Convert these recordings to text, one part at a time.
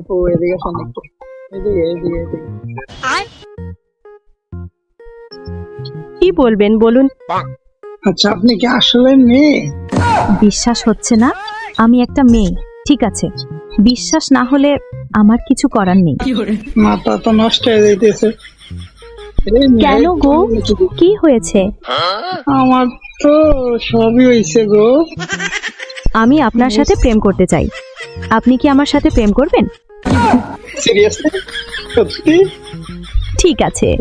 আপু এদিকে একটু এদিকে এদিকে এদিকে কি বলবেন বলুন? আচ্ছা আপনি কি আসলে মেয়ে? বিশ্বাস হচ্ছে না আমি একটা মেয়ে ঠিক আছে। বিশ্বাস না হলে আমার কিছু করার নেই। মাথা তো নষ্ট হয়ে যাইতেছে। কেন গো? কি হয়েছে? আমার তো সবই হয়েছে গো। আমি আপনার সাথে প্রেম করতে চাই। আপনি কি আমার সাথে প্রেম করবেন? সিরিয়াসলি সত্যি? ঠিক আছে।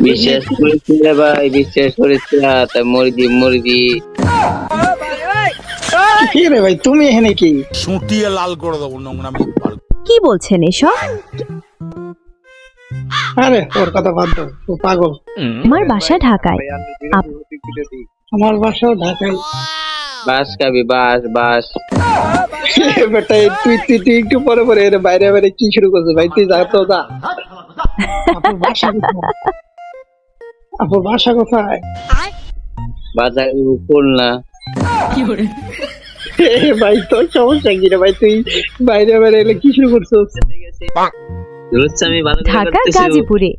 বিশ্বাস করেছিল ভাই বিশ্বাস করেছিল। তা মুরগি মুরগি। কি রে ভাই তুমি এখানে কি? সুটিয়ে লাল করে দেবো বার কি বলছেন এসব? আরে ওর কথা বাদ দাও ও পাগল। আমার বাসা ঢাকায়। আপ- আমার বাসাও ঢাকায়। বাস খাবি বাস বাস। বেটা তুই তুই তুই একটু পরে পরে এর বাইরে বাইরে কি শুরু করছিস? ভাই তুই যা তো যা। আপুর বাসা কোথায়? আপুর বাসা কোথায়? বাসা খুলনা এ ভাই তোর সমস্যা কি রে ভাই? তুই বাইরে বাইরে এলে কি শুরু করছিস? আমি ভালো করে ঢাকা গাজীপুরে।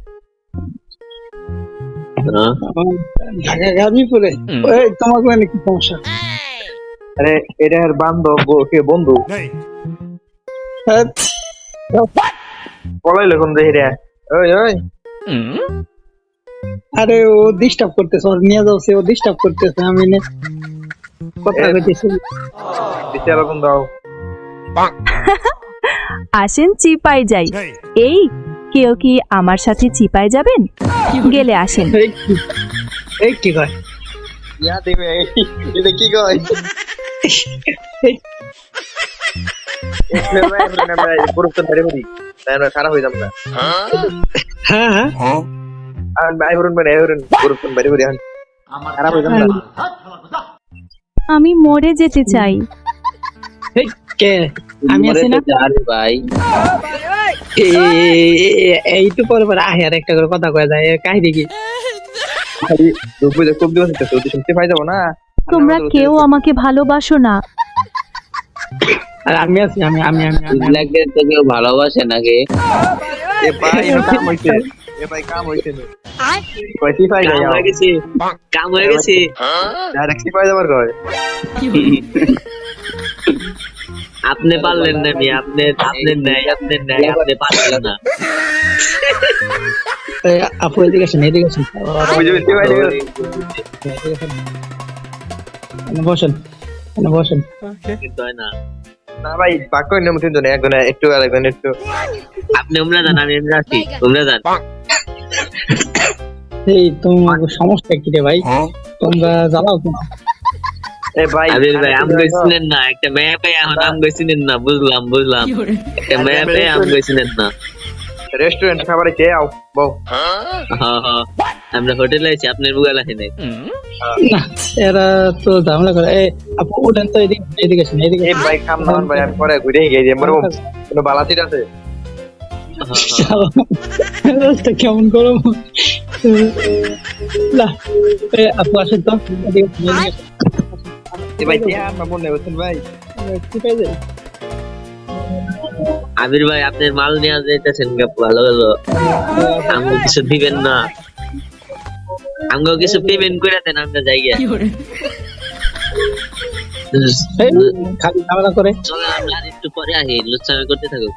হ্যাঁ? ঢাকা গাজীপুরে? তোমার কি সমস্যা? আরে এটা আর বান্ধব কে বন্ধু? নেই। হ্যাঁ, দেখি রে ওই ওই। আরে ও ডিস্টার্ব করতেছে ওর নিয়ে যাও সে ও ডিস্টার্ব করতেছে আমি নে কথা কইতেছি। দিতে এরকম দাও। আসেন চিপাই যাই। এই কেউ কি আমার সাথে চিপায় যাবেন? গেলে আসেন। এই কি- কয়? ইয়া দিবে এটা কি কয়? খারাপ হয়ে যাবে না। হ্যাঁ হ্যাঁ। আমি মরে যেতে চাই। এই কে? আমি আছি না? ভাই। এই- তো পরে পরে আহে আর একটা করে কথা কয়ে যায় এ কাহিনী কি? খুব দিবস শুনতে পাই যাব না। তোমরা কেউ আমাকে ভালোবাসো না। আর আমি আছি আমি আমি আমি তো কেউ ভালোবাসে নাকি? এ ভাই কাম হইছে। এ ভাই কাম হইছে না। কাম হয়ে গেছে। কাম হয়ে গেছে। ডাইরেক্ট কয়? আপনি পারলেন না মি আপনি আপনি নাই আপনি নাই আপনি পারলেন না। আপু এদিকে আসেন এদিকে আসেন। বসেন বসেন। না। না ভাই বাক্য নিয়ম তিনজন একজন একটু আর একটু আপনি উমরা যান আমি এমরা আছি উমরা যান এই তোমার সমস্যা কি রে ভাই? হ্যাঁ? তোমরা জ্বালাও ভাই ভাই আম গেছিলেন না। একটা মেয়ে পেয়ে এখন আম গেছিলেন না। বুঝলাম বুঝলাম। একটা মেয়ে পেয়ে আম গেছিলেন না। রেস্টুরেন্ট খাবারে খেয়ে আও বউ। আমরা হোটেলে আছি আপনার বুগাল আছে নাই। না এরা তো ঝামেলা করে। এই আপু উঠেন তো এদিকে এদিকে আসেন এদিকে এই ভাই খাম দাম ভাই আমি পরে ঘুরে গিয়ে মনে কোনো বালাতির আছে? কেমন গরম? না এ, আপু আসেন তো এদিকে ভাই কে? আমার মনে হচ্ছে ভাই। কি পাইছে আবির ভাই আপনার মাল নিয়ে যাইতেছেন গা ভালো ভালো আমি কিছু দিবেন না। আমাকে কিছু পেমেন্ট করে দেন আমরা যাই খালি ঝামেলা করে। চলেন আমরা আর একটু পরে আহি লুচ্ছামি করতে থাকুক।